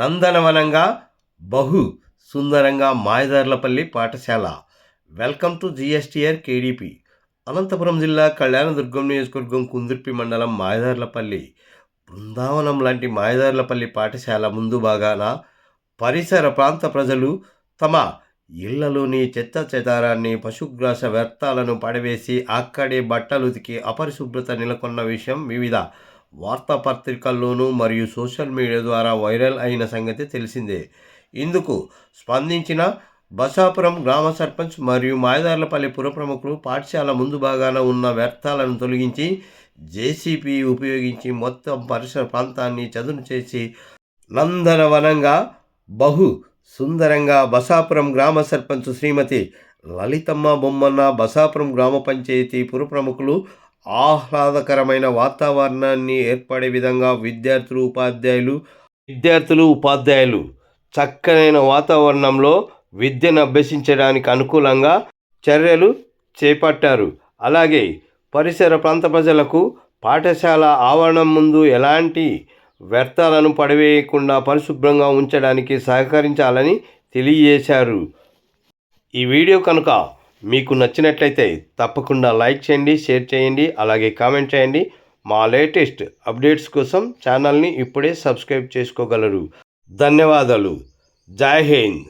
నందనవనంగా బహు సుందరంగా మాయదార్లపల్లి పాఠశాల. Welcome to GSTR KDP. Anantapuram జిల్లా కళ్యాణదుర్గం నియోజకవర్గం కుందుర్పి మండలం మాయదార్లపల్లి. బృందావనం లాంటి మాయదార్లపల్లి పాఠశాల ముందు భాగాన పరిసర ప్రాంత ప్రజలు తమ ఇళ్ళలోని చెత్త చెదారాన్ని పశుగ్రాస వ్యర్థాలను పడవేసి అక్కడే బట్టలు ఉతికి అపరిశుభ్రత నెలకొన్న విషయం వివిధ వార్తాపత్రికల్లోనూ మరియు సోషల్ మీడియా ద్వారా వైరల్ అయిన సంగతి తెలిసిందే. ఇందుకు స్పందించిన బసాపురం గ్రామ సర్పంచ్ మరియు మాయదార్లపల్లి పుర ప్రముఖులు పాఠశాల ముందు భాగాన ఉన్న వ్యర్థాలను తొలగించి జేసీపీ ఉపయోగించి మొత్తం పరిసర ప్రాంతాన్ని చదును చేసి నందనవనంగా బహు సుందరంగా బసాపురం గ్రామ సర్పంచ్ శ్రీమతి లలితమ్మ బొమ్మన్న బసాపురం గ్రామ పంచాయతీ పుర ప్రముఖులు ఆహ్లాదకరమైన వాతావరణాన్ని ఏర్పడే విధంగా విద్యార్థులు ఉపాధ్యాయులు విద్యార్థులు ఉపాధ్యాయులు చక్కనైన వాతావరణంలో విద్యను అభ్యసించడానికి అనుకూలంగా చర్యలు చేపట్టారు. అలాగే పరిసర ప్రాంత ప్రజలకు పాఠశాల ఆవరణం ముందు ఎలాంటి వ్యర్థాలను పడవేయకుండా పరిశుభ్రంగా ఉంచడానికి సహకరించాలని తెలియజేశారు. ఈ వీడియో కనుక మీకు నచ్చినట్లయితే తప్పకుండా లైక్ చేయండి షేర్ చేయండి అలాగే కామెంట్ చేయండి. మా లేటెస్ట్ అప్డేట్స్ కోసం ఛానల్ని ఇప్పుడే సబ్స్క్రైబ్ చేసుకోగలరు. ధన్యవాదాలు. జై హింద్.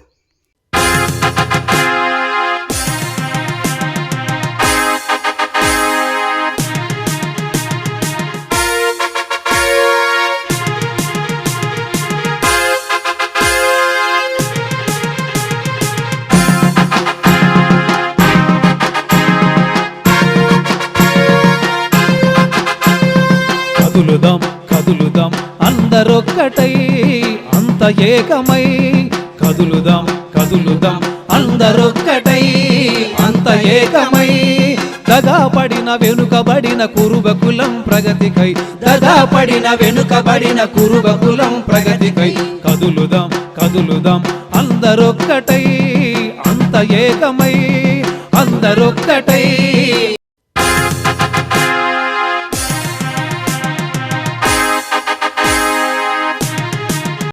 కదులుదాం కదులుదాం. అందరొక్కటై అంత ఏకమై. కదులుదాం కదులుదాం. అందరొక్కటై అంత ఏకమై. దగాపడిన వెనుకబడిన కురుబ కులం ప్రగతికై. దగాపడిన వెనుకబడిన కురుబ కులం ప్రగతికై. కదులుదాం కదులుదాం. అందరొక్కటై అంత ఏకమై. అందరొక్కటై